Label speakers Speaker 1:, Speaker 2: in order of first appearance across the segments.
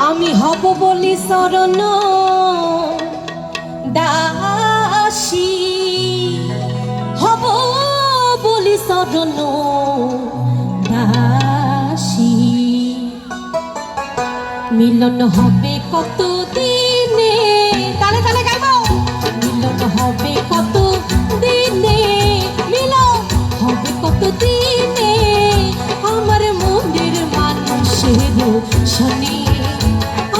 Speaker 1: আমি হব বলি শরণ দাসী। হব বলি শরণ দাসী। মিলন হবে কত দিনে তালে তালে গাইব। মিলন হবে শনি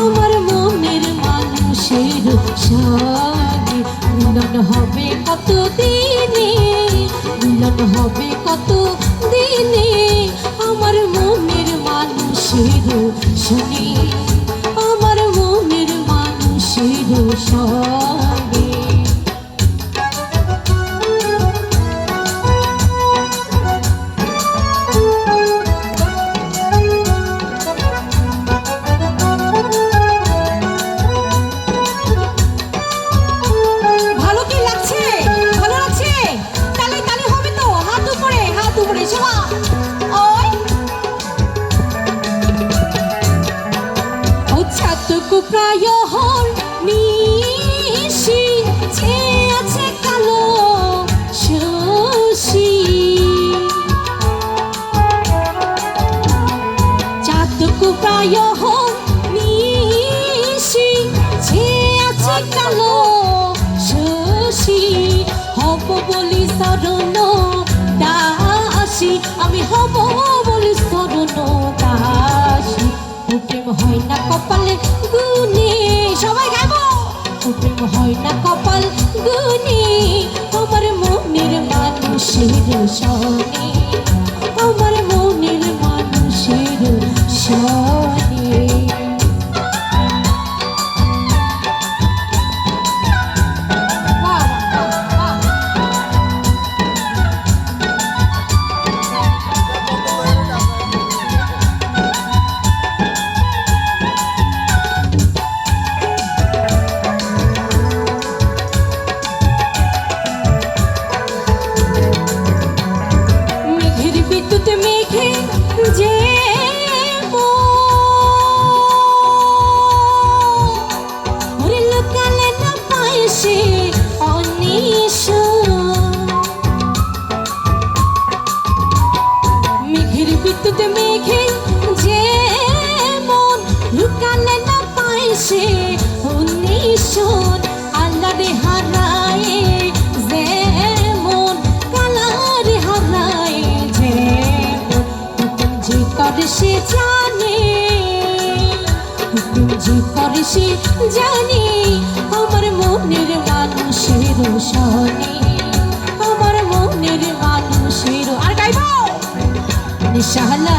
Speaker 1: আমার মনের মানুষের সাথে মিলন হবে কত দিনে মিলন হবে কত ছাতকু নিশি ছে আছে কালো শশী। চাঁদকু প্রায় নিশি ছে আছে কালো শশী। হব বলি শরণ দাসী, আমি হব বলি শরণ প্রেম হয় না কপালে গুনে সবাই গাইব? প্রেম হয় না কপাল গুনে আমার মনের মানুষের সনে আল্লাহ রে হারায় যেমন কালারে হারায়, যেমন যে করে সে জানে যে করে সে জানে, আমার মনের মানুষের সনে, আমার মনের মানুষের, আর গাইব? নিশালা